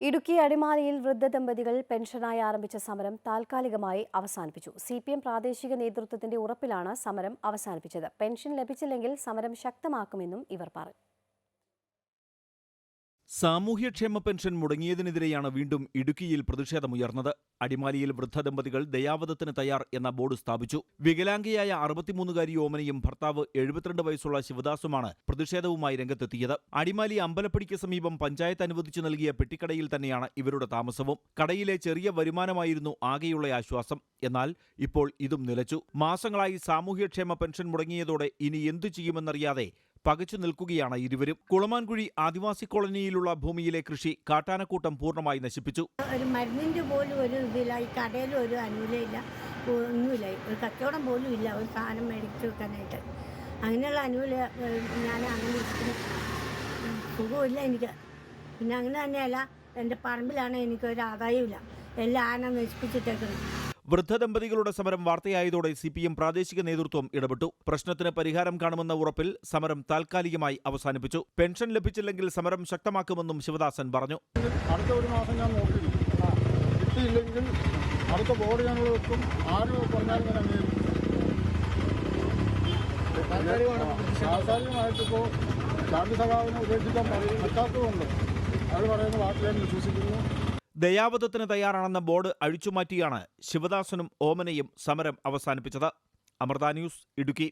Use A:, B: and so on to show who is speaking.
A: ഇടുക്കി അടിമാലിയിൽ വൃദ്ധദമ്പതികൾ പെൻഷനായി ആരംഭിച്ച സമരം താൽക്കാലികമായി അവസാനിപ്പിച്ചു. സി പി എം പ്രാദേശിക നേതൃത്വത്തിന്റെ ഉറപ്പിലാണ് സമരം അവസാനിപ്പിച്ചത്. പെൻഷൻ ലഭിച്ചില്ലെങ്കിൽ സമരം ശക്തമാക്കുമെന്നും ഇവർ പറഞ്ഞു
B: സാമൂഹ്യക്ഷേമ പെൻഷൻ മുടങ്ങിയതിനെതിരെയാണ് വീണ്ടും ഇടുക്കിയിൽ പ്രതിഷേധമുയർന്നത്. അടിമാലിയിൽ വൃദ്ധ ദമ്പതികൾ ദയാവധത്തിന് തയ്യാർ എന്ന ബോർഡ് സ്ഥാപിച്ചു. വികലാംഗിയായ അറുപത്തിമൂന്നുകാരി ഓമനയും ഭർത്താവ് എഴുപത്തിരണ്ട് വയസ്സുള്ള ശിവദാസുമാണ് പ്രതിഷേധവുമായി രംഗത്തെത്തിയത്. അടിമാലി അമ്പലപ്പടിക്ക് സമീപം പഞ്ചായത്ത് അനുവദിച്ചു നൽകിയ പെട്ടിക്കടയിൽ തന്നെയാണ് ഇവരുടെ താമസവും. കടയിലെ ചെറിയ വരുമാനമായിരുന്നു ആകെയുള്ള ആശ്വാസം. എന്നാൽ ഇപ്പോൾ ഇതും നിലച്ചു. മാസങ്ങളായി സാമൂഹ്യക്ഷേമ പെൻഷൻ മുടങ്ങിയതോടെ ഇനി എന്തു ചെയ്യുമെന്നറിയാതെ പകച്ചു നിൽക്കുകയാണ് ഇരുവരും. കുളമാൻകുഴി ആദിവാസി കോളനിയിലുള്ള ഭൂമിയിലെ കൃഷി കാട്ടാനക്കൂട്ടം പൂർണമായി നശിപ്പിച്ചു.
C: ഒരു മരുന്നിന്റെ പോലും ഒരു ഇതില്ല. ഈ ഒരു അനുകൂലമില്ല. ഒന്നുമില്ല. ഒരു കച്ചവടം പോലും ഇല്ല. ഒരു സാധനം മേടിച്ചു വെക്കാനായിട്ട്. അങ്ങനെയുള്ള അനുകൂല ഞാൻ അങ്ങനെ സുഖമില്ല എനിക്ക്. പിന്നെ അങ്ങനെ തന്നെയല്ല. എന്റെ പറമ്പിലാണ് എനിക്കൊരു ആദായമില്ല എല്ലാം ആന നശിപ്പിച്ചിട്ടേക്കുന്നു.
B: വൃദ്ധദമ്പതികളുടെ സമരം വാർത്തയായതോടെ സി പി എം പ്രാദേശിക നേതൃത്വം ഇടപെട്ടു. പ്രശ്നത്തിന് പരിഹാരം കാണുമെന്ന ഉറപ്പിൽ സമരം താൽക്കാലികമായി അവസാനിപ്പിച്ചു. പെൻഷൻ ലഭിച്ചില്ലെങ്കിൽ സമരം ശക്തമാക്കുമെന്നും ശിവദാസൻ പറഞ്ഞു.
D: അടുത്ത ഒരു മാസം ഞാൻ കിട്ടിയില്ലെങ്കിൽ അടുത്ത ബോർഡ് ഞങ്ങൾ വെക്കും. ആര് പറഞ്ഞാലും ഞാൻ അംഗീകരിക്കും. താൽക്കാലികമായിട്ടിപ്പോൾ ശാന്തി സഭാവിനെ ഉപേക്ഷിക്കാൻ പറയും. പറ്റാത്തതുകൊണ്ട് അവർ പറയുന്ന വാക്ക് വിശ്വസിക്കുന്നു.
B: ദയാവധത്തിന് തയ്യാറാണെന്ന ബോർഡ് അഴിച്ചുമാറ്റിയാണ് ശിവദാസനും ഓമനയും സമരം അവസാനിപ്പിച്ചത്. അമൃത ന്യൂസ് ഇടുക്കി.